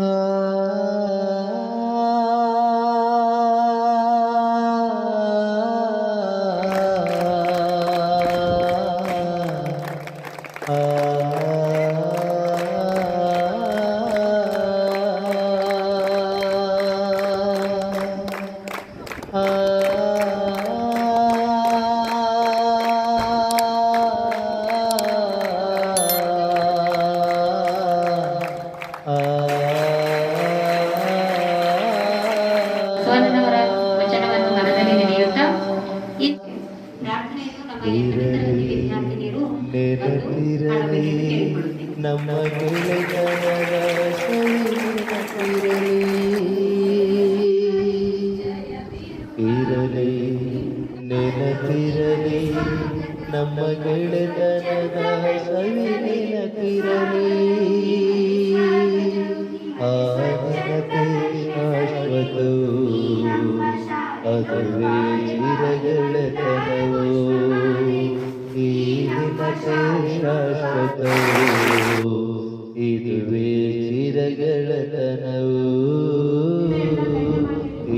Uh... ಹಾಡಬೇಕೆಂದು ಕೇಳಿಕೊಳ್ಳುತ್ತೇವೆ ನಮ್ಮ ಗೆಳೆಯರ ಸವಿನೆನಪಿರಲಿ. ಇರಲಿ ನೆನಪಿರಲಿ ನಮ್ಮ ಗೆಳೆತನದ ಸವಿ ನೆನಪಿರಲಿ ಆ ನೆನಪೇ ಶಾಶ್ವತವು ಅದುವೇ ಚಿರಗೆಳೆತನವು ಶಾಶ್ವತವು ಇದುವೇ ಚಿರಗೆಳೆತನವು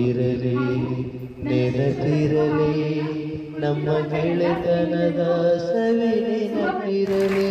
ಇರಲಿ ನೆನಪಿರಲಿ ನಮ್ಮ ಗೆಳೆತನದ ಸವಿ ನೆನಪಿರಲಿ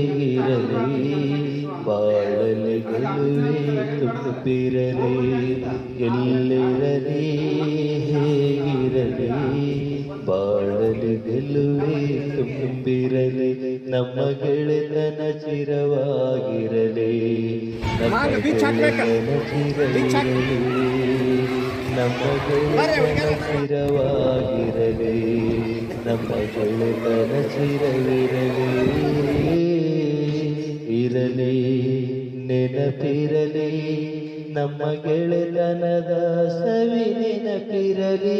ಬಾಳಲಿ ಗೆಲುವೆ ತುಪ್ಪಿರಲಿ ಎಲ್ಲಿರಲಿ ಹೇಗಿರಲಿ ಬಾಳಲಿ ಗೆಲುವೆ ತುಂಬಿರಲಿ ನಮ್ಮ ಗೆಳೆತನ ಚಿರವಾಗಿರಲಿ ನಮ್ಮ ನೆನಪಿರಲಿ ನಮ್ಮ ಗೆಳೆತನದ ಸವಿ ನೆನಪಿರಲಿ